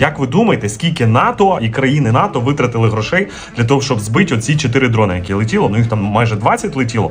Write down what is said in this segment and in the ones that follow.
Як ви думаєте, скільки НАТО і країни НАТО витратили грошей для того, щоб збити оці чотири дрони, які летіло? Ну їх там майже 20 летіло.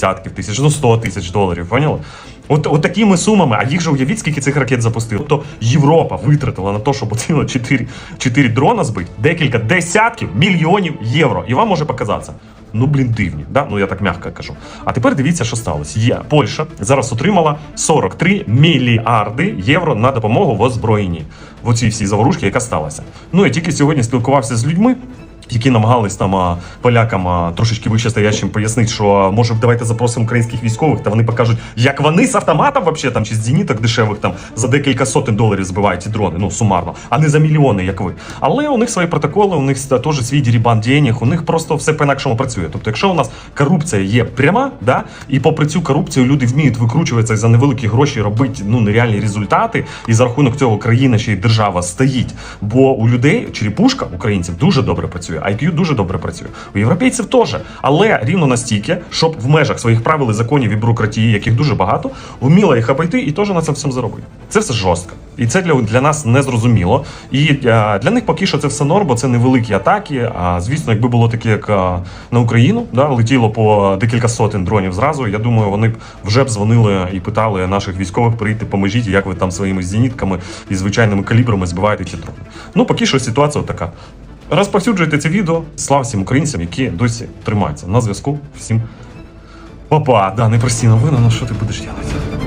тисяч, ну 100 тисяч доларів, поняли? От, от такими сумами, а їх же уявіть, скільки цих ракет запустили. Тобто Європа витратила на те, щоб оцінило 4, 4 дрона збити, декілька десятків мільйонів євро. І вам може показатися. Ну, блін, дивні, да? ну я так м'яко кажу. А тепер дивіться, що сталося. Є Польща зараз отримала 43 мільярди євро на допомогу в озброєнні в оцій всій заворушці, яка сталася. Ну я тільки сьогодні спілкувався з людьми. Які намагались там полякам трошечки вище стоящим пояснити, що може давайте запросимо українських військових, та вони покажуть, як вони з автоматом вообще там чи з зеніток дешевих там за декілька сотень доларів збивають ці дрони, ну сумарно, а не за мільйони, як ви. Але у них свої протоколи, у них теж свій дірібан денег, у них просто все по-інакшому працює. Тобто, якщо у нас корупція є пряма, да, і попри цю корупцію люди вміють викручуватися за невеликі гроші робити ну нереальні результати, і за рахунок цього країна ще й держава стоїть. Бо у людей черепушка українців дуже добре працює, IQ дуже добре працює. У європейців теж, але рівно настільки, щоб в межах своїх правил і законів і бюрократії, яких дуже багато, вміла їх обійти і теж на це всьому заробити. Це все жорстко. І це для, для нас не зрозуміло. І е, для них поки що це все норм, бо це невеликі атаки. А звісно, якби було таке, як е, на Україну, да, летіло по декілька сотень дронів зразу. Я думаю, вони б вже б дзвонили і питали наших військових прийти, поможіть, як ви там своїми зенітками і звичайними калібрами збиваєте ці дрони. Ну, поки що ситуація така. Розповсюджуйте це відео. Слава всім українцям, які досі тримаються на зв'язку. Всім па-па. Да, непрості новини, ну що ти будеш робити?